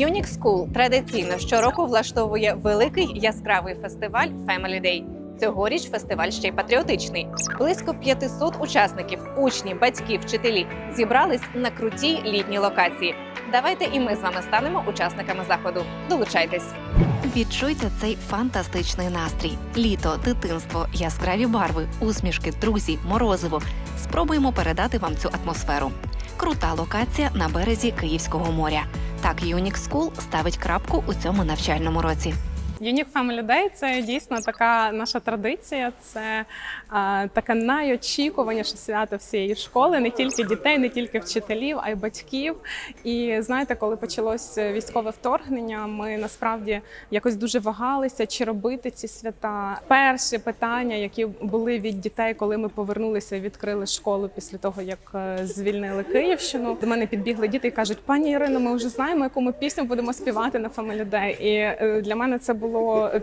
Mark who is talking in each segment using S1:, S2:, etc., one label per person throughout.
S1: Unique School традиційно щороку влаштовує великий яскравий фестиваль Family Day. Цьогоріч фестиваль ще й патріотичний. Близько 500 учасників, учні, батьки, вчителі зібрались на крутій літній локації. Давайте і ми з вами станемо учасниками заходу. Долучайтесь. Відчуйте цей фантастичний настрій: літо, дитинство, яскраві барви, усмішки, друзі, морозиво. Спробуємо передати вам цю атмосферу. Крута локація на березі Київського моря. Так Unix School ставить крапку у цьому навчальному році.
S2: Unique Family Day – це дійсно така наша традиція. Це а, таке найочікуваніше свято всієї школи, не тільки дітей, не тільки вчителів, а й батьків. І знаєте, коли почалось військове вторгнення, ми насправді якось дуже вагалися, чи робити ці свята. Перші питання, які були від дітей, коли ми повернулися і відкрили школу після того, як е, звільнили Київщину. До мене підбігли діти і кажуть: пані Ірино, ми вже знаємо, яку ми пісню будемо співати на Family Day. І е, для мене це було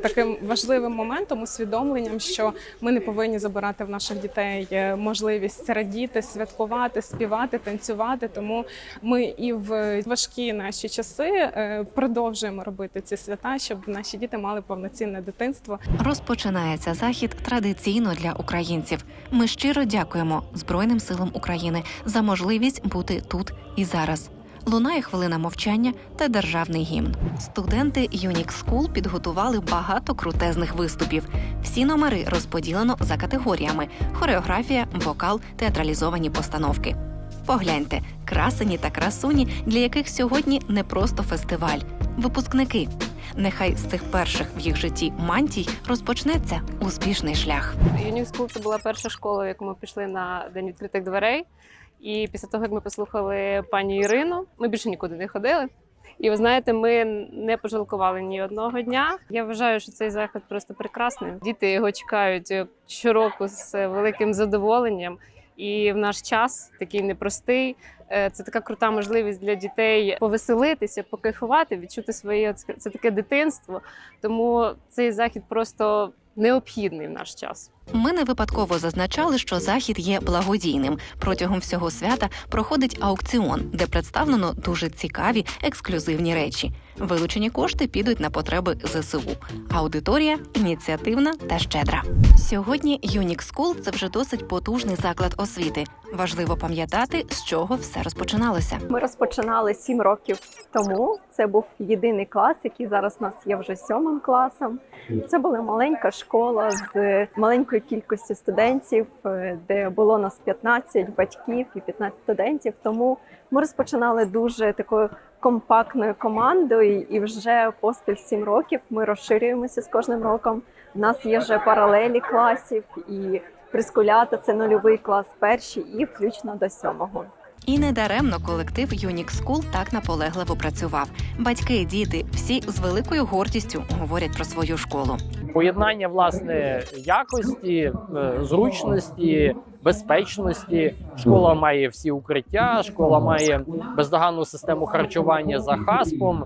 S2: таким важливим моментом, усвідомленням, що ми не повинні забирати в наших дітей е, можливість радіти, святкувати, співати, танцювати. Тому ми і в важкі наші часи е, продовжуємо робити ці свята, щоб наші діти мали повноцінне дитинство.
S1: Розпочинається захід традиційно для українців. Ми щиро дякуємо Збройним силам України за можливість бути тут і зараз. Лунає хвилина мовчання та державний гімн. Студенти Unique School підготували багато крутезних виступів. Всі номери розподілено за категоріями: хореографія, вокал, театралізовані постановки. Погляньте, красені та красуні, для яких сьогодні не просто фестиваль, випускники. Нехай з цих перших в їх житті мантій розпочнеться успішний шлях.
S3: School – це була перша школа, в яку ми пішли на день відкритих дверей. І після того, як ми послухали пані Ірину, ми більше нікуди не ходили. І ви знаєте, ми не пожалкували ні одного дня. Я вважаю, що цей захід просто прекрасний. Діти його чекають щороку з великим задоволенням. І в наш час такий непростий. е, Це така крута можливість для дітей повеселитися, покайфувати, відчути своє це таке дитинство. Тому цей захід просто необхідний в наш час.
S1: Ми не випадково зазначали, що захід є благодійним. Протягом всього свята проходить аукціон, де представлено дуже цікаві ексклюзивні речі. Вилучені кошти підуть на потреби ЗСУ. Аудиторія ініціативна та щедра. Сьогодні Unique School – це вже досить потужний заклад освіти. Важливо пам'ятати, з чого все розпочиналося.
S4: Ми розпочинали сім років тому. Це був єдиний клас, який зараз у нас є вже сьомим класом. Це була маленька школа з маленькою кількістю студентів, е, де було нас 15 батьків і 15 студентів. Тому ми розпочинали дуже такою компактною командою, і вже поспіль сім років ми розширюємося з кожним роком. У нас є вже паралелі класів і прискулята це нульовий клас перший і включно до сьомого.
S1: І недаремно колектив Unique School так наполегливо працював. Батьки, діти, всі з великою гордістю говорять про свою школу.
S5: поєднання власне якості, е, зручності, безпечності. Школа має всі укриття, школа має бездоганну систему харчування за хаспом.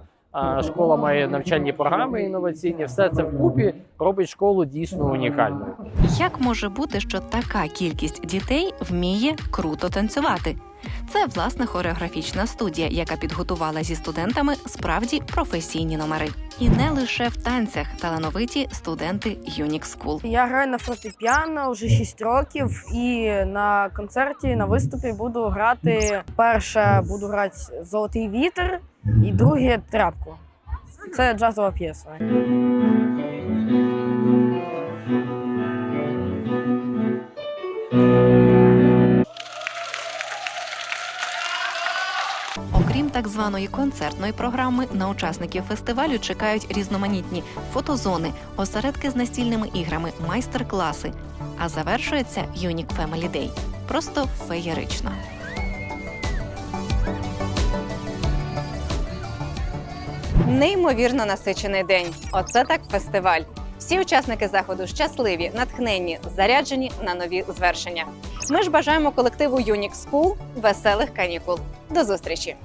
S5: Школа має навчальні програми інноваційні. Все це вкупі робить школу дійсно унікальною.
S1: Як може бути, що така кількість дітей вміє круто танцювати? Це власне хореографічна студія, яка підготувала зі студентами справді професійні номери. І не лише в танцях талановиті студенти Unique School.
S6: Я граю на фортепіано вже 6 років, і на концерті на виступі буду грати. Перше буду грати Золотий вітер, і друге тряпку. Це джазова п'єса.
S1: Так званої концертної програми, на учасників фестивалю чекають різноманітні фотозони, осередки з настільними іграми, майстер-класи. А завершується Unique Family Day. Просто феєрично. Неймовірно насичений день. Оце так фестиваль. Всі учасники заходу щасливі, натхненні, заряджені на нові звершення. Ми ж бажаємо колективу Unique School веселих канікул. До зустрічі!